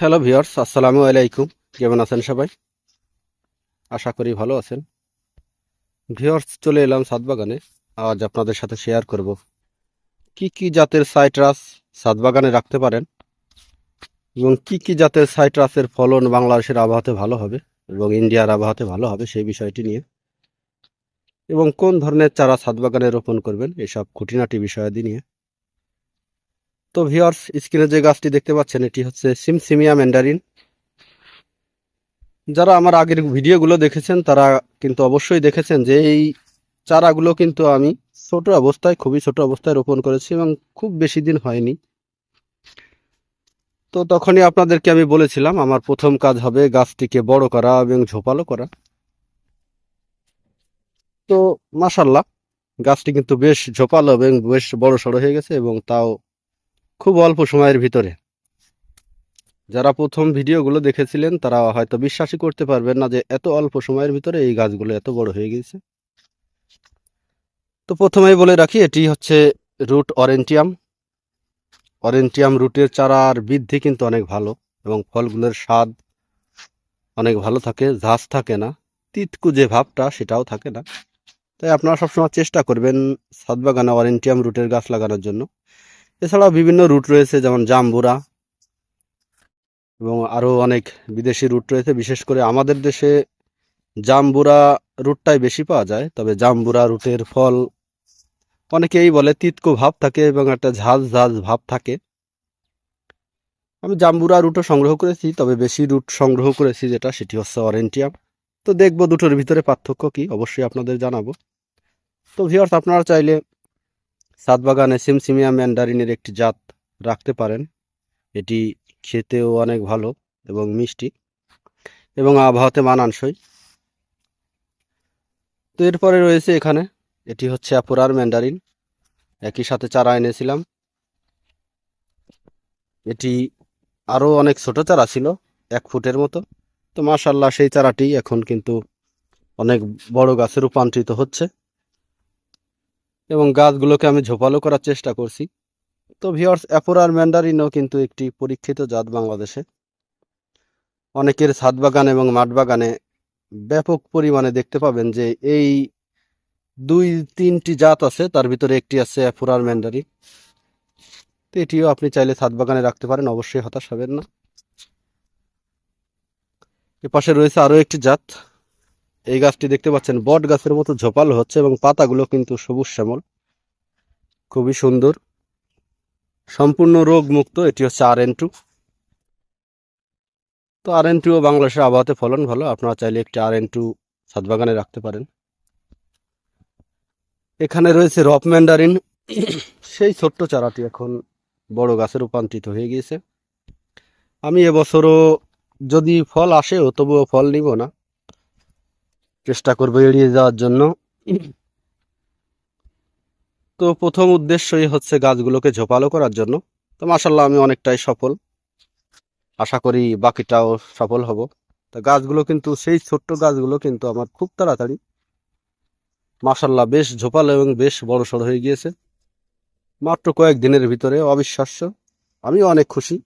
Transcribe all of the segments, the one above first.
Hello viewers আসসালামু আলাইকুম কেমন আছেন সবাই? আশা করি ভালো আছেন। ভিউয়ার্স চলে এলাম সাত বাগানে। আজ আপনাদের সাথে শেয়ার করব। কি কি জাতের সাইট্রাস সাত বাগানে রাখতে পারেন? এবং কি কি জাতের সাইট্রাসের ফলন বাংলাদেশের আবহাওয়াতে ভালো হবে? এবং ইন্ডিয়ার আবহাওয়াতে ভালো হবে সেই বিষয়টি নিয়ে। এবং কোন ধরনের চারা ছাদ বাগানে রোপণ করবেন? এসব খুঁটিনাটি বিষয়াদি নিয়ে। তো ভিউয়ার্স স্ক্রিনে যে গাছটি দেখতে পাচ্ছেন, এটি হচ্ছে সিমসিমিয়া ম্যান্ডারিন। যারা আমার আগের ভিডিওগুলো দেখেছেন, তারা কিন্তু অবশ্যই দেখেছেন যে এই চারাগুলো কিন্তু আমি ছোট অবস্থায়, খুবই ছোট অবস্থায় রোপণ করেছি এবং খুব বেশি দিন হয়নি। তো তখনই আপনাদেরকে আমি বলেছিলাম, আমার প্রথম কাজ হবে গাছটিকে বড় করা এবং ঝোপালো করা। তো মাসাল্লাহ গাছটি কিন্তু বেশ ঝোপালো এবং বেশ বড় সড়ো হয়ে গেছে এবং তাও খুব অল্প সময়ের ভিতরে। যারা প্রথম ভিডিওগুলো দেখেছিলেন, তারা হয়তো বিশ্বাসই করতে পারবেন না যে এত অল্প সময়ের ভিতরে এই গাছগুলো এত বড় হয়ে গেছে তো প্রথমেই বলে রাখি, এটি হচ্ছে রুট অরেন্টিয়াম। অরেন্টিয়াম রুটের চারার বৃদ্ধি কিন্তু অনেক ভালো এবং ফলগুলোর স্বাদ অনেক ভালো থাকে, ঝাঁজ থাকে না তিতকু যে ভাবটা সেটাও থাকে না। তাই আপনারা সবসময় চেষ্টা করবেন সাত বাগানে অরেন্টিয়াম রুটের গাছ লাগানোর জন্য। এছাড়াও বিভিন্ন রুট রয়েছে, যেমন জাম্বুরা এবং আরও অনেক বিদেশি রুট রয়েছে। বিশেষ করে আমাদের দেশে জাম্বুরা রুটটাই বেশি পাওয়া যায়, তবে জাম্বুরা রুটের ফল অনেকেই বলে তিতকো ভাব থাকে এবং একটা ঝাঁজ ঝাঁজ ভাব থাকে। আমি জাম্বুরা রুটও সংগ্রহ করেছি, তবে বেশি রুট সংগ্রহ করেছি যেটা, সেটি হচ্ছে অরেন্টিয়াম তো দেখব দুটোর ভিতরে পার্থক্য কি, অবশ্যই আপনাদের জানাব। তো ভিওর্স আপনারা চাইলে সাত বাগানে সিমসিমিয়া ম্যান্ডারিনের একটি জাত রাখতে পারেন। এটি খেতেও অনেক ভালো এবং মিষ্টি এবং আবহাওয়াতে মানানসই। তো এরপরে রয়েছে এখানে, এটি হচ্ছে অ্যাপোরার ম্যান্ডারিন। একই সাথে চারা এনেছিলাম। এটি আরও অনেক ছোট চারা ছিল, এক ফুটের মতো। তো মাশাল্লাহ সেই চারাটি এখন কিন্তু অনেক বড় গাছে রূপান্তরিত হচ্ছে। এবং গাছগুলোকে আমি ঝোপালো করার চেষ্টা করছি। তো ভিওর্স অ্যাপোরার ম্যান্ডারিনও কিন্তু একটি পরীক্ষিত জাত বাংলাদেশে। অনেকের ছাদ বাগান এবং মাঠ বাগানে ব্যাপক পরিমাণে দেখতে পাবেন যে এই দুই, তিনটি জাত আছে, তার ভিতরে একটি আছে অ্যাপোরার ম্যান্ডারিন তো এটিও আপনি চাইলে ছাদ বাগানে রাখতে পারেন, অবশ্যই হতাশ হবেন না। এ পাশে রয়েছে আরও একটি জাত। এই গাছটি দেখতে পাচ্ছেন, বট গাছের মতো ঝোপালো হচ্ছে এবং পাতাগুলো কিন্তু সবুজ শ্যামল। খুবই সুন্দর। সম্পূর্ণ রোগ মুক্ত এটি হচ্ছে আর এন টু তো আর এন টুও বাংলাদেশের আবহাওয়াতে ফলন ভালো, আপনারা চাইলে একটি আর এন টু সাতবাগানে রাখতে পারেন। এখানে রয়েছে রপ ম্যান্ডারিন। সেই ছোট্ট চারাটি এখন বড় গাছে রূপান্তরিত হয়ে গিয়েছে। আমি এবছরও যদি ফল আসেও, তবুও ফল নিব না। চেষ্টা করব এড়িয়ে যাওয়ার জন্য। তো প্রথম উদ্দেশ্যই হচ্ছে গাছগুলোকে ঝোপালো করার জন্য। তো মাসাল্লাহ আমি অনেকটাই সফল। আশা করি বাকিটাও সফল হব। তা গাছগুলো কিন্তু, সেই ছোট্ট গাছগুলো কিন্তু আমার খুব তাড়াতাড়ি। মাসাল্লাহ বেশ ঝোপালো এবং বেশ বড় সড় হয়ে গিয়েছে। মাত্র কয়েক দিনের ভিতরে অবিশ্বাস্য। আমি অনেক খুশি।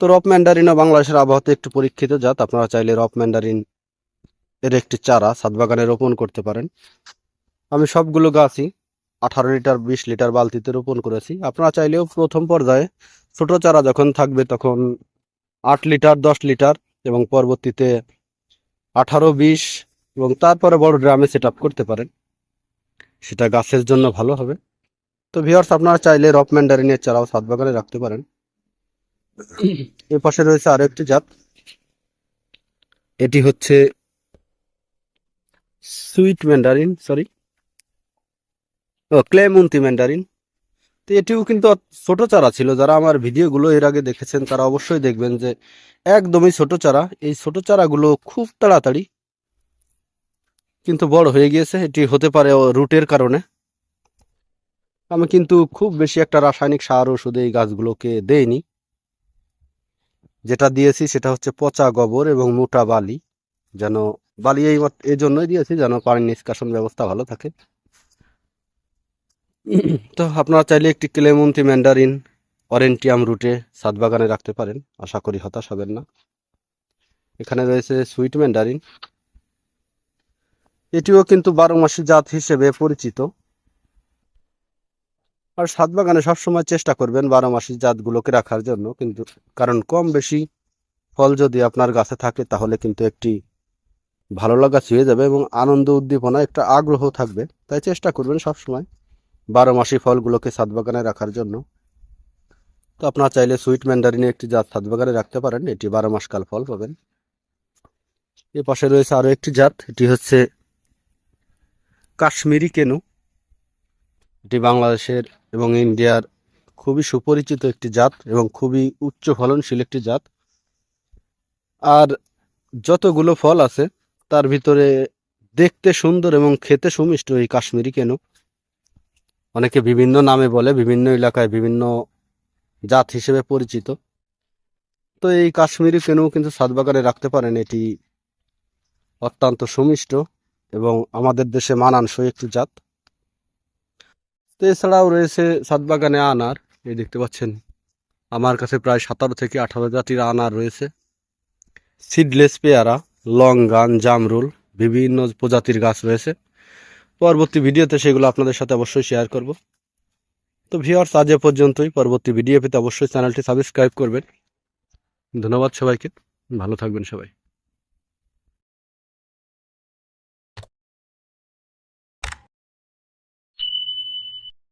তো রপ ম্যান্ডারিনও বাংলাদেশের আবহাওয়াতে একটু পরীক্ষিত জাত। আপনারা চাইলে রপ ম্যান্ডারিন এর একটি চারা ছাদ বাগানে রোপণ করতে পারেন। আমি সবগুলো গাছই আঠারো লিটার, বিশ লিটার বালতিতে রোপণ করেছি। আপনারা চাইলেও প্রথম পর্যায়ে ছোট চারা যখন থাকবে তখন আট লিটার, দশ লিটার এবং পরবর্তীতে আঠারো, বিশ এবং তারপরে বড় ড্রামে সেট করতে পারেন। সেটা গাছের জন্য ভালো হবে। তো ভিওর্স আপনারা চাইলে রপ ম্যান্ডারিনের চারাও ছাদ বাগানে রাখতে পারেন। এ পাশে রয়েছে আরও একটি জাত। এটি হচ্ছে সুইট ম্যান্ডারিন সরি ও ক্লেমুন্তি ম্যান্ডারিন তো এটিও কিন্তু ছোট চারা ছিল। যারা আমার ভিডিওগুলো এর আগে দেখেছেন, তারা অবশ্যই দেখবেন যে একদমই ছোট চারা। এই ছোট চারাগুলো খুব তাড়াতাড়ি কিন্তু বড় হয়ে গিয়েছে। এটি হতে পারে রুটের কারণে। আমি কিন্তু খুব বেশি একটা রাসায়নিক সার ওষুধ এই গাছগুলোকে দেইনি। যেটা দিয়েছি সেটা হচ্ছে পচা গোবর এবং মোটা বালি, যেন বালি এই এই জন্যই দিয়েছি যেন পানি নিষ্কাশন ব্যবস্থা ভালো থাকে। তো আপনারা চাইলে একটি ক্লেমন্তি ম্যান্ডারিন অরেন্টিয়াম রুটে ছাদ বাগানে রাখতে পারেন। আশা করি হতাশ হবেন না। এখানে রয়েছে সুইট ম্যান্ডারিন। এটিও কিন্তু বারো মাসি জাত হিসেবে পরিচিত। আর ছাদ বাগানে সবসময় চেষ্টা করবেন বারো মাসি জাতগুলোকে রাখার জন্য। কিন্তু কারণ কম বেশি ফল যদি আপনার গাছে থাকে তাহলে কিন্তু একটি ভালো লাগা ছুঁয়ে যাবে এবং আনন্দ, উদ্দীপনা, একটা আগ্রহ থাকবে। তাই চেষ্টা করবেন সবসময় বারো মাসি ফলগুলোকে ছাদ বাগানে রাখার জন্য। তো আপনারা চাইলে সুইট ম্যান্ডারিনে একটি জাত ছাদ বাগানে রাখতে পারেন। এটি বারো মাসকাল ফল পাবেন। এ পাশে রয়েছে আরও একটি জাত। এটি হচ্ছে কাশ্মীরি কেনু। এটি বাংলাদেশের এবং ইন্ডিয়ার খুবই সুপরিচিত একটি জাত এবং খুবই উচ্চ ফলনশীল একটি জাত। আর যতগুলো ফল আছে তার ভিতরে দেখতে সুন্দর এবং খেতে সুমিষ্ট এই কাশ্মীরি কেনু? অনেকে বিভিন্ন নামে বলে, বিভিন্ন এলাকায় বিভিন্ন জাত হিসেবে পরিচিত। তো এই কাশ্মীরি কেনু কিন্তু ছাদ বাগানে রাখতে পারেন, এটি অত্যন্ত সুমিষ্ট এবং আমাদের দেশে মানানসই একটি জাত। তো এছাড়াও রয়েছে ছাদ বাগানে আনার, এই দেখতে পাচ্ছেন, আমার কাছে প্রায় সতেরো থেকে আঠারো জাতির আনার রয়েছে। সিডলেস পেয়ারা লং গান জামরুল বিভিন্ন প্রজাতির গাছ রয়েছে। পরবর্তী ভিডিওতে সেগুলো আপনাদের সাথে অবশ্যই শেয়ার করব। তো ভিওয়ার্স আজ এ পর্যন্তই। পরবর্তী ভিডিও পেতে অবশ্যই চ্যানেলটি সাবস্ক্রাইব করবেন। ধন্যবাদ সবাইকে। ভালো থাকবেন সবাই।